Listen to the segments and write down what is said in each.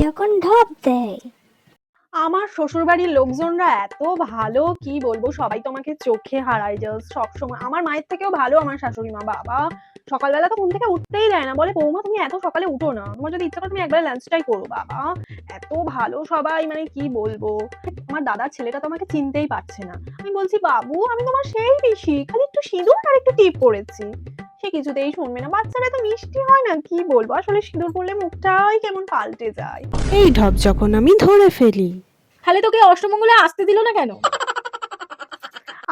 যখন ঢপ দেয়। আমার শ্বশুরবাড়ির লোকজনরা এত ভালো, কি বলব, সবাই তোমাকে চোখে হারায় জাস্ট সবসময়। আমার মায়ের থেকেও ভালো আমার শাশুড়ি মা, বাবা। সকালবেলা তো ঘুম থেকে উঠতেই দেয় না। বলে, বৌমা, তুমি এত সকালে উঠো না। তোমার যদি ইচ্ছা করে তুমি একবার লাঞ্চটাই করো, বাবা। এত ভালো সবাই মানে কি বলব? আমার দাদার ছেলেটা তো আমাকে চিনতেই পারছে না। আমি বলছি, বাবু, আমি তোমার সেই বেশি খালি একটু সিঁদুর আর একটু টিপ করেছি সে কিছুতেই শুনবে না। বাচ্চারা তো মিষ্টি হয় না কি বলব? আসলে সিঁদুর পড়লে মুখটাই কেমন পাল্টে যায়। এই ঢপ যখন আমি ধরে ফেলি। তাহলে তোকে অষ্টমঙ্গলে আসতে দিল না কেন?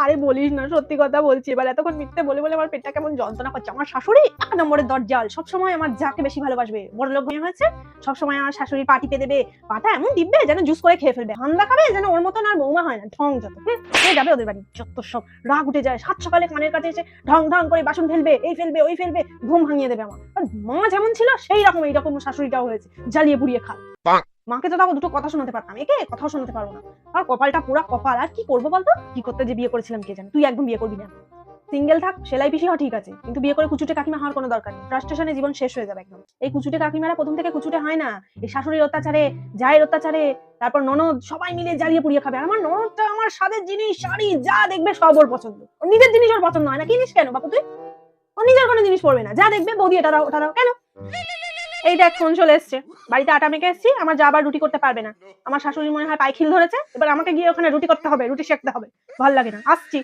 আরে বলিস না সত্যি কথা বলছি। এবার এতক্ষণ মিথ্যে বলে বলে আমার পেটটা কেমন যন্ত্রণা করছে। আমার শাশুড়ি এক নম্বরের দরজাল। সবসময় আমার যাকে বেশি ভালোবাসবে বড় লোক মেয়ে হয়েছে সবসময় আমার শাশুড়ি পাটি দেবে পাটা এমন দিবে যেন জুস করে খেয়ে ফেলবে। হান্দা খাবে যেন ওর মতন আর বৌমা হয় না ঢং যত। হুম, যাবে ওদের বাড়ি? যত সব রাগ উঠে যায়। সাত সকালে কানের কাছে এসে ঢং ঢং করে বাসন ফেলবে এই ফেলবে ওই ফেলবে ঘুম ভাঙিয়ে দেবে আমার। মা যেমন ছিল সেই রকম এইরকম শাশুড়িটাও হয়েছে। জ্বালিয়ে পুড়িয়ে খা মাকে তো তাও দুটো কথা শোনাতে পারতাম। একে কথাও শোনাতে পারব না। আর কপালটা পুরা কপাল। আর কি করব বলতো? কি করতে যে বিয়ে করেছিলাম কে জানে। তুই একদম বিয়ে করবি না। সিঙ্গেল থাক, সেলাই পিসি হওয়া ঠিক আছে। কিন্তু বিয়ে করে কুচুটে কাকিমা হওয়ার কোনো দরকার নেই। ফ্রাস্ট্রেশনে জীবন শেষ হয়ে যাবে একদম। এই কুচুটে কাকিমারা প্রথম থেকে কুচুটে হয় না। এই শাশুড়ির অত্যাচারে, জায়ের অত্যাচারে, তারপর ননদ, সবাই মিলে জ্বালিয়ে পুড়িয়ে খাবে। আমার ননদটা আমার স্বাদের জিনিস, শাড়ি, যা দেখবে সব ওর পছন্দ। ওর নিজের জিনিস ওর পছন্দ হয় না। কিনিস কেন বাপু তুই? ও নিজের কোনো জিনিস পড়বে না। যা দেখবে বৌদি এটা দাও, ওটা দাও। কেন? এই দেখ, ফোন চলে এসছে। বাড়িতে আটা মেখে এসছি, আমার যা আবার রুটি করতে পারবে না। আমার শাশুড়ি মনে হয় পাইখিল ধরেছে, এবার আমাকে গিয়ে ওখানে রুটি করতে হবে, রুটি শেখতে হবে। ভালো লাগে না। আসছি।